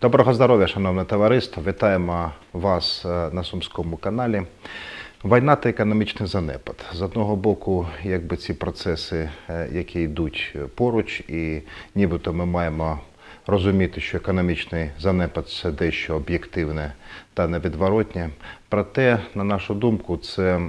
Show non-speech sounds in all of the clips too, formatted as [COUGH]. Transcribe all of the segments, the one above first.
Доброго здоров'я, шановне товариство! Вітаємо вас е, на Сумському каналі. Війна та економічний занепад. З одного боку, якби ці процеси, е, які йдуть поруч, і нібито ми маємо розуміти, що економічний занепад це дещо об'єктивне та невідворотнє. Проте, на нашу думку, це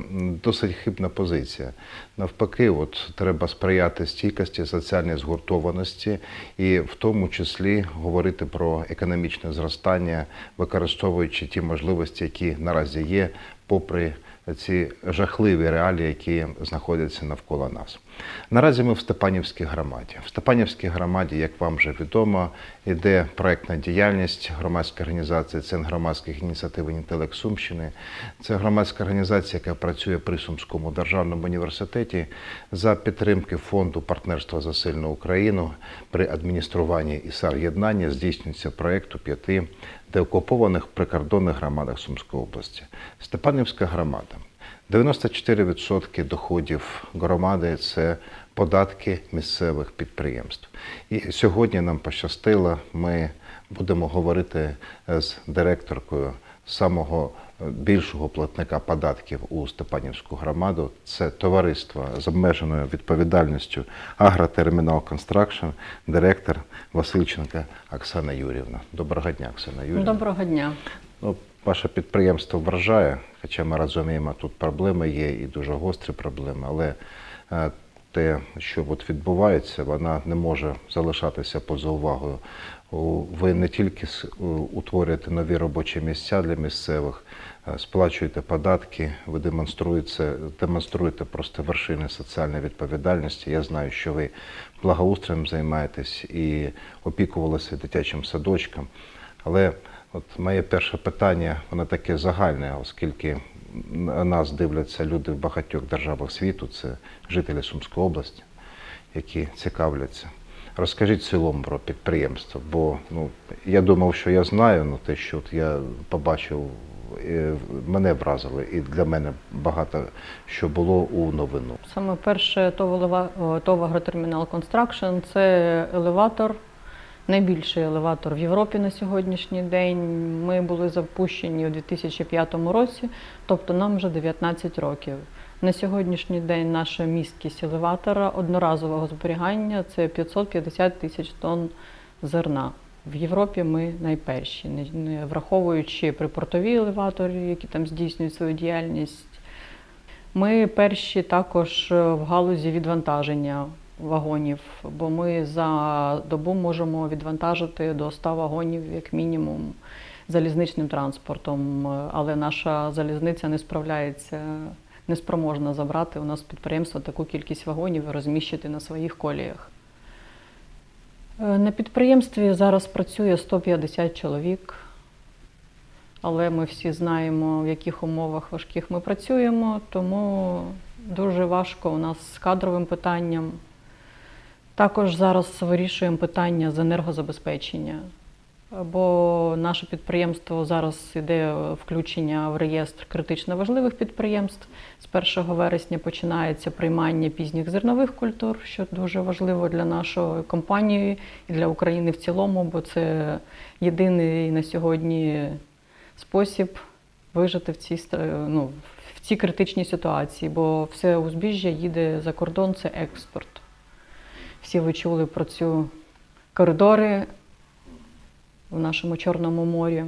досить хибна позиція. Навпаки, от треба сприяти стійкості, соціальній згуртованості і в тому числі говорити про економічне зростання, використовуючи ті можливості, які наразі є, попри ці жахливі реалії, які знаходяться навколо нас. Наразі ми в Степанівській громаді. В Степанівській громаді, як вам вже відомо, йде проектна діяльність громадської організації Центр громадських ініціатив «Інтелект Сумщини. Це громадська організація, яка працює при Сумському державному університеті за підтримки фонду партнерства за сильну Україну при адмініструванні ІСАР єднання здійснюється проєкту п'яти деокупованих прикордонних громадах Сумської області. Степанівська громада. 94% доходів громади це податки місцевих підприємств. І сьогодні нам пощастило, ми будемо говорити з директоркою самого більшого платника податків у Степанівську громаду. Це товариство з обмеженою відповідальністю Агротермінал Констракшн, директор Васильченка Оксана Юрівна. Доброго дня, Оксана Юрівна. Доброго дня. Ну, ваше підприємство вражає, хоча ми розуміємо, тут проблеми є і дуже гострі проблеми, але е, те, що от відбувається, вона не може залишатися поза увагою. Ви не тільки утворюєте нові робочі місця для місцевих, е, сплачуєте податки, ви демонструєте, демонструєте просто вершини соціальної відповідальності. Я знаю, що ви благоустроєм займаєтесь і опікувалися дитячим садочком. Але от моє перше питання, воно таке загальне, оскільки нас дивляться люди в багатьох державах світу, це жителі Сумської області, які цікавляться. Розкажіть в цілому про підприємство, бо ну, я думав, що я знаю, ну те, що от я побачив, е, мене вразило, і для мене багато що було у новину. Саме перше ТОВ, «Елева- ТОВ Агротермінал Констракшн це елеватор, найбільший елеватор в Європі на сьогоднішній день. Ми були запущені у 2005 році, тобто нам вже 19 років. На сьогоднішній день наша місткість елеватора одноразового зберігання це 550 тисяч тонн зерна. В Європі ми найперші, не- враховуючи припортові елеватори, які там здійснюють свою діяльність. Ми перші також е, в галузі відвантаження вагонів, бо ми за добу можемо відвантажити до 100 вагонів, як мінімум, залізничним транспортом. Але наша залізниця не справляється, не спроможна забрати у нас з підприємства таку кількість вагонів і розміщити на своїх коліях. Е, На підприємстві зараз працює 150 чоловік, але ми всі знаємо, в яких умовах важких ми працюємо, тому дуже важко у нас з кадровим питанням. Також зараз вирішуємо питання з енергозабезпечення, бо наше підприємство зараз іде включення в реєстр критично важливих підприємств. З 1 вересня починається приймання пізніх зернових культур, що дуже важливо для нашої компанії і для України в цілому, бо це єдиний на сьогодні спосіб вижити в цій ну, в цій критичній ситуації, бо все узбіжжя їде за кордон, це експорт. Всі ви чули про цю коридори в нашому Чорному морі.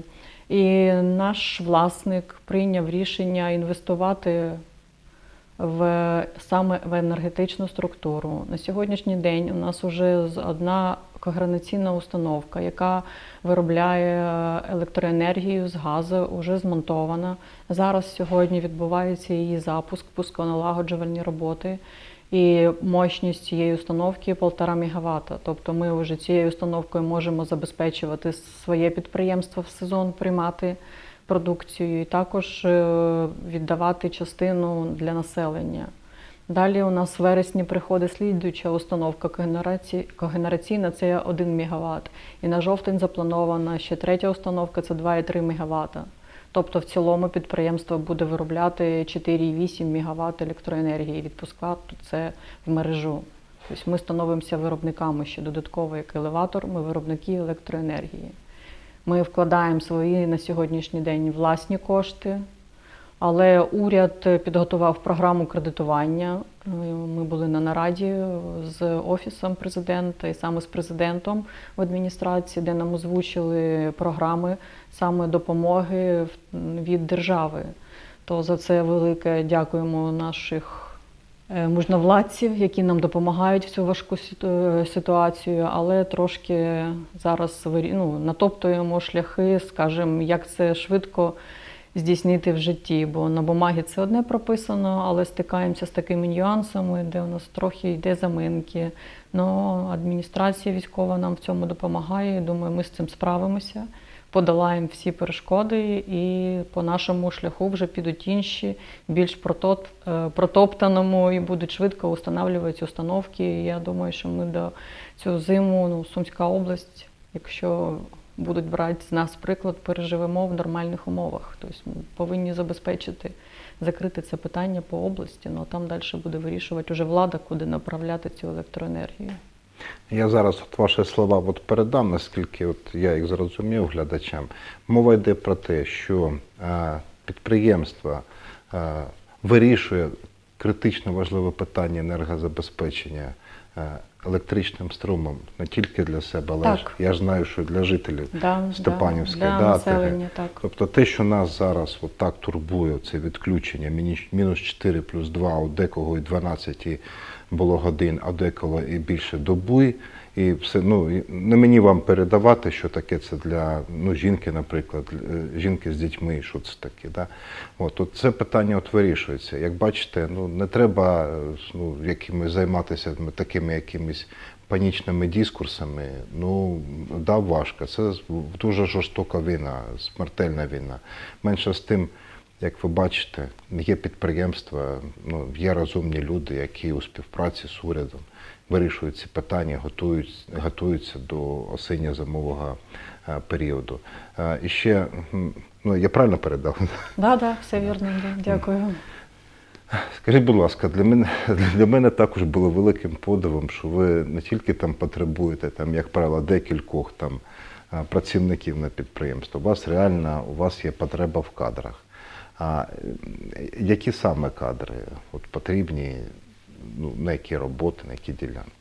І наш власник прийняв рішення інвестувати в саме в енергетичну структуру. На сьогоднішній день у нас вже одна когенераційна установка, яка виробляє електроенергію з газу, вже змонтована. Зараз сьогодні відбувається її запуск, пусконалагоджувальні роботи. І мощність цієї установки 1,5 МВт. Тобто ми вже цією установкою можемо забезпечувати своє підприємство в сезон, приймати продукцію і також е, віддавати частину для населення. Далі у нас в вересні приходить слідуюча установка когенераційна, це 1 МВт. І на жовтень запланована ще третя установка, це 2,3 МВт. Тобто в цілому підприємство буде виробляти 4,8 МВт електроенергії відпускати це в мережу. Тобто ми становимося виробниками ще додатково як елеватор, ми виробники електроенергії. Ми вкладаємо свої на сьогоднішній день власні кошти. Але уряд підготував програму кредитування. Е, Ми були на нараді з офісом президента і саме з президентом в адміністрації, де нам озвучили програми саме допомоги від держави. То за це велике дякуємо наших е, можновладців, які нам допомагають в цю важку ситуацію, але трошки зараз ну, натоптуємо шляхи, скажімо, як це швидко здійснити в житті. Бо на бумагі це одне прописано, але стикаємося з такими нюансами, де у нас трохи йде заминки. Ну, адміністрація військова нам в цьому допомагає. Думаю, ми з цим справимося. Подолаємо всі перешкоди, і по нашому шляху вже підуть інші, більш е, протоптаному, і будуть швидко встановлювати установки. Я думаю, що ми до цю зиму, ну, Сумська область, якщо будуть брати з нас приклад, переживемо в нормальних умовах. Тобто ми повинні забезпечити, закрити це питання по області, ну а там далі буде вирішувати вже влада, куди направляти цю електроенергію. Я зараз от ваші слова от передам, наскільки от я їх зрозумів глядачам. Мова йде про те, що е, підприємство е, вирішує критично важливе питання енергозабезпечення е, електричним струмом не тільки для себе, але ж Так. я ж знаю, що для жителів Да, Степанівської да, да, населення, так. Тобто те, що нас зараз от так турбує, це відключення мінус 4 плюс 2, у декого і 12 і було годин, а деколи і більше доби. І все, ну, не мені вам передавати, що таке це для ну, жінки, наприклад, е, жінки з дітьми, що це таке. Да? От, от це питання от вирішується. Як бачите, ну, не треба ну, якимось займатися такими якимись панічними дискурсами. Ну, да, важко. Це дуже жорстока війна, смертельна війна. Менше з тим, як ви бачите, є підприємства, ну, є розумні люди, які у співпраці з урядом вирішують ці питання, готують, готуються до осінньо-зимового е, періоду. Е, І ще, ну, я правильно передав? Да, да, все вірно. Дякую. Скажіть, будь ласка, для мене для мене також було великим подивом, що ви не тільки там потребуєте, там, як правило, декількох там працівників на підприємство. У вас реально у вас є потреба в кадрах. А які саме кадри от, потрібні, ну, на які роботи, на які ділянки?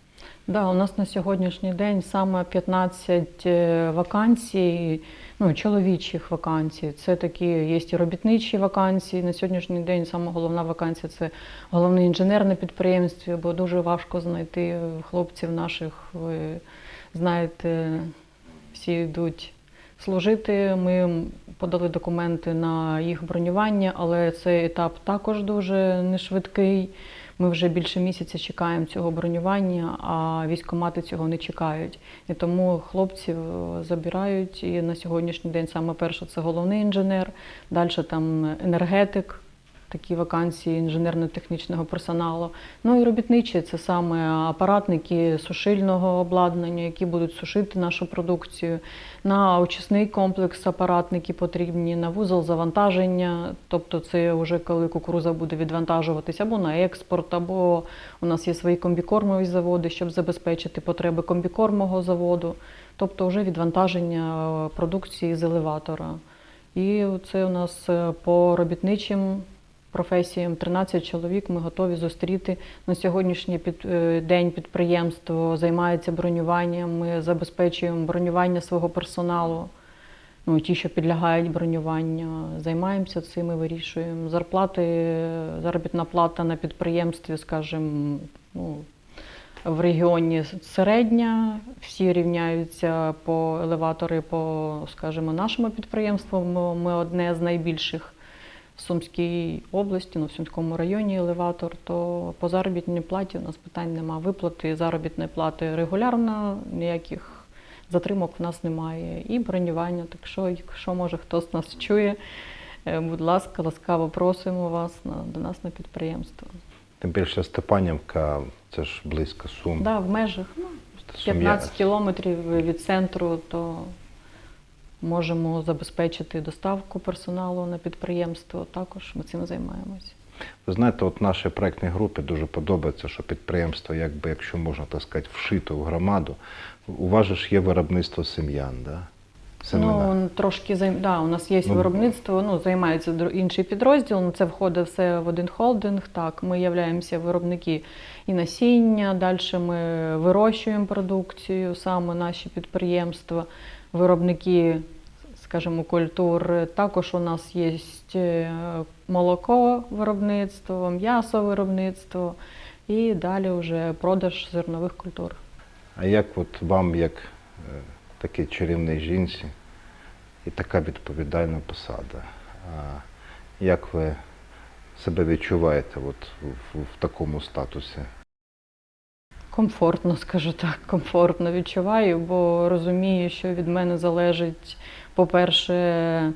Да, у нас на сьогоднішній день саме 15 е, вакансій, ну, чоловічих вакансій. Це такі є і робітничі вакансії. На сьогоднішній день саме головна вакансія це головний інженер на підприємстві, бо дуже важко знайти хлопців наших. Ви знаєте, всі йдуть служити. Ми подали документи на їх бронювання, але цей етап також дуже нешвидкий. Ми вже більше місяця чекаємо цього бронювання, а військкомати цього не чекають. І тому хлопців е, забирають. І на сьогоднішній день саме перше це головний інженер, далі там енергетик, такі вакансії інженерно-технічного персоналу. Ну і робітничі це саме апаратники сушильного обладнання, які будуть сушити нашу продукцію. На очисний комплекс апаратники потрібні, на вузол завантаження. Тобто, це вже коли кукуруза буде відвантажуватися або на експорт, або у нас є свої комбікормові заводи, щоб забезпечити потреби комбікормового заводу. Тобто, вже відвантаження е, продукції з елеватора. І це у нас е, по робітничим професіям 13 чоловік ми готові зустріти. На сьогоднішній під, е, день підприємство займається бронюванням. Ми забезпечуємо бронювання свого персоналу. Ну, ті, що підлягають бронюванню, займаємося цим і вирішуємо. Зарплати, заробітна плата на підприємстві, скажімо, ну, в регіоні середня, всі рівняються по елеватори по, скажімо, нашому підприємству. Ми одне з найбільших в Сумській області, ну, в Сумському районі елеватор, то по заробітній платі у нас питань нема. Виплати заробітної плати регулярно, ніяких затримок в нас немає. І бронювання. Так що, якщо може хтось нас чує, е, будь ласка, ласкаво просимо вас на, до нас на підприємство. Тим більше Степанівка, це ж близько Сум. Да, в межах ну, Сум'я- кілометрів від центру, то можемо забезпечити доставку персоналу на підприємство. Також ми цим займаємося. Ви знаєте, от нашій проектній групі дуже подобається, що підприємство, якби, якщо можна так сказати, вшито в громаду. У вас же ж є виробництво сем'ян, да? семена. Ну, трошки займ... да, у нас є Ну, виробництво, ну, займається інший підрозділ, ну, це входить все в один холдинг. Так, ми являємося виробники і насіння, далі ми вирощуємо продукцію, саме наші підприємства, виробники, скажімо, культур. Також у нас є е, молоко виробництво, м'ясо виробництво і далі вже продаж зернових культур. А як от вам, як е, такій чарівній жінці, і така відповідальна посада, як ви себе відчуваєте от в, в такому статусі? Комфортно, скажу так, комфортно відчуваю, бо розумію, що від мене залежить, по-перше, е,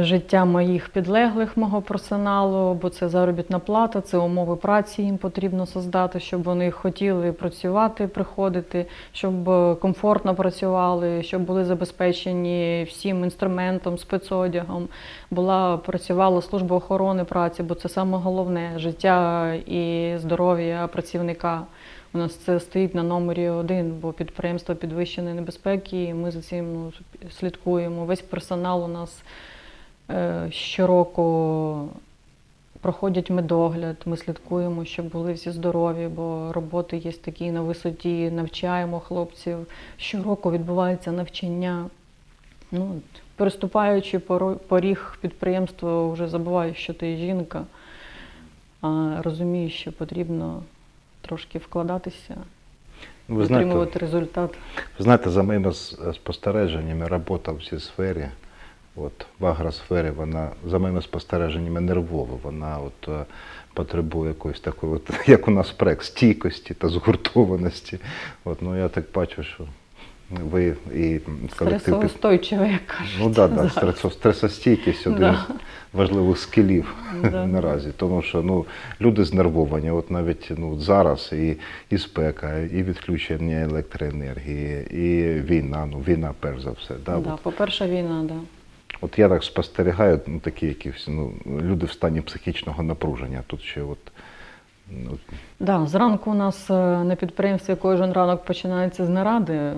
життя моїх підлеглих, мого персоналу, бо це заробітна плата, це умови праці їм потрібно создати, щоб вони хотіли працювати, приходити, щоб комфортно працювали, щоб були забезпечені всім інструментом, спецодягом, була працювала служба охорони праці, бо це саме головне життя і здоров'я працівника. У нас це стоїть на номері один, бо підприємство підвищеної небезпеки, і ми за цим ну, слідкуємо. Весь персонал у нас е, щороку проходять медогляд, ми слідкуємо, щоб були всі здорові, бо роботи є такі на висоті, навчаємо хлопців. Щороку відбувається навчання. Ну, переступаючи поріг підприємства, вже забуваю, що ти жінка, а розумію, що потрібно трошки вкладатися, Ви отримувати результат. ви знаєте, за моїми спостереженнями, робота в цій сфері, от, в агросфері, вона, за моїми спостереженнями, нервова. Вона от, е, потребує якоїсь такої, от, [LAUGHS] як у нас проект, стійкості та згуртованості. От, ну, я так бачу, що ви і колектив під- як кажуть. Ну да, да, стресо, стресостійкість один Да. з [LAUGHS] важливих скілів Да. [LAUGHS] наразі. Тому що ну, люди знервовані. От навіть ну, зараз і, і спека, і відключення електроенергії, і війна. Ну, війна перш за все. Да, Да, от, по-перше, війна, да. от я так спостерігаю, ну, такі якісь ну, люди в стані психічного напруження. Тут ще от, ну, Да, зранку у нас е, на підприємстві кожен ранок починається з наради,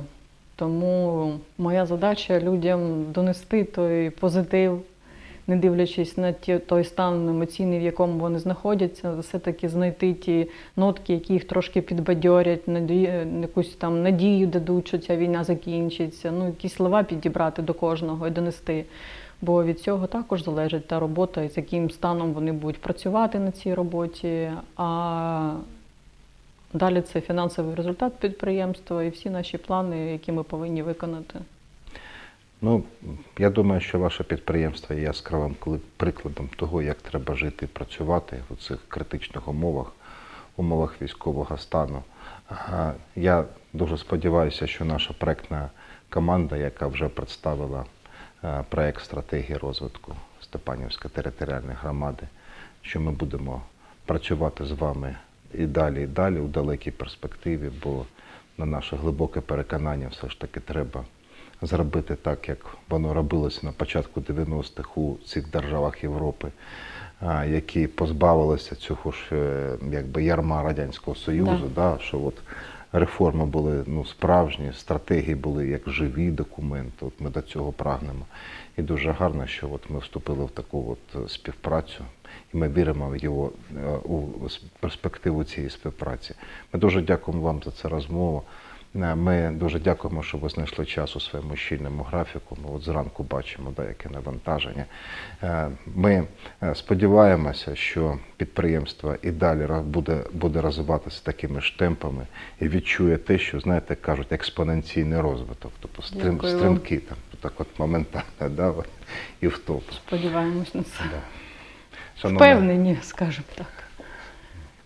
тому моя задача людям донести той позитив, не дивлячись на ті, той стан емоційний, в якому вони знаходяться, все-таки знайти ті нотки, які їх трошки підбадьорять, надію, якусь там надію дадуть, що ця війна закінчиться. Ну, якісь слова підібрати до кожного і донести. Бо від цього також залежить та робота, і з яким станом вони будуть працювати на цій роботі. А далі це фінансовий результат підприємства і всі наші плани, які ми повинні виконати. Ну, я думаю, що ваше підприємство є яскравим прикладом того, як треба жити і працювати у цих критичних умовах, умовах військового стану. Я дуже сподіваюся, що наша проектна команда, яка вже представила е, проект стратегії розвитку Степанівської територіальної громади, що ми будемо працювати з вами і далі, і далі у далекій перспективі, бо на наше глибоке переконання все ж таки треба зробити так, як воно робилося на початку 90-х у цих державах Європи, які позбавилися цього ж е, якби ярма Радянського Союзу, да. що от реформи були ну, справжні, стратегії були як живі документи. От ми до цього прагнемо. І дуже гарно, що от ми вступили в таку от е, співпрацю, і ми віримо в його е, у перспективу цієї співпраці. Ми дуже дякуємо вам за цю розмову. Ми дуже дякуємо, що ви знайшли час у своєму щільному графіку. Ми от зранку бачимо деяке навантаження. Е, Ми е, сподіваємося, що підприємство і далі буде, буде розвиватися такими ж темпами і відчує те, що знаєте, кажуть, експоненційний розвиток, тобто стрим, стрімки там так от моментально, да, от, і в топ. Сподіваємось на це. Да. Шановна- Впевнені, скажімо так.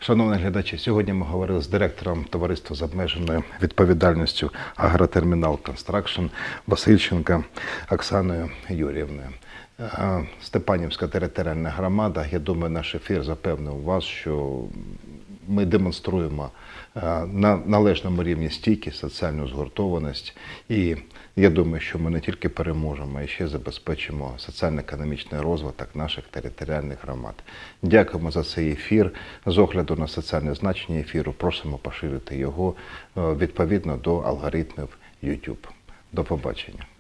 Шановні глядачі, сьогодні ми говорили з директором товариства з обмеженою відповідальністю Агротермінал Констракшн Васильченка Оксаною Юріївною. Е, Степанівська територіальна громада. Я думаю, наш ефір запевнив вас, що ми демонструємо е, на належному рівні стійкість, соціальну згуртованість. І я думаю, що ми не тільки переможемо, а ще забезпечимо соціально-економічний розвиток наших територіальних громад. Дякуємо за цей ефір. З огляду на соціальне значення ефіру просимо поширити його е, відповідно до алгоритмів YouTube. До побачення.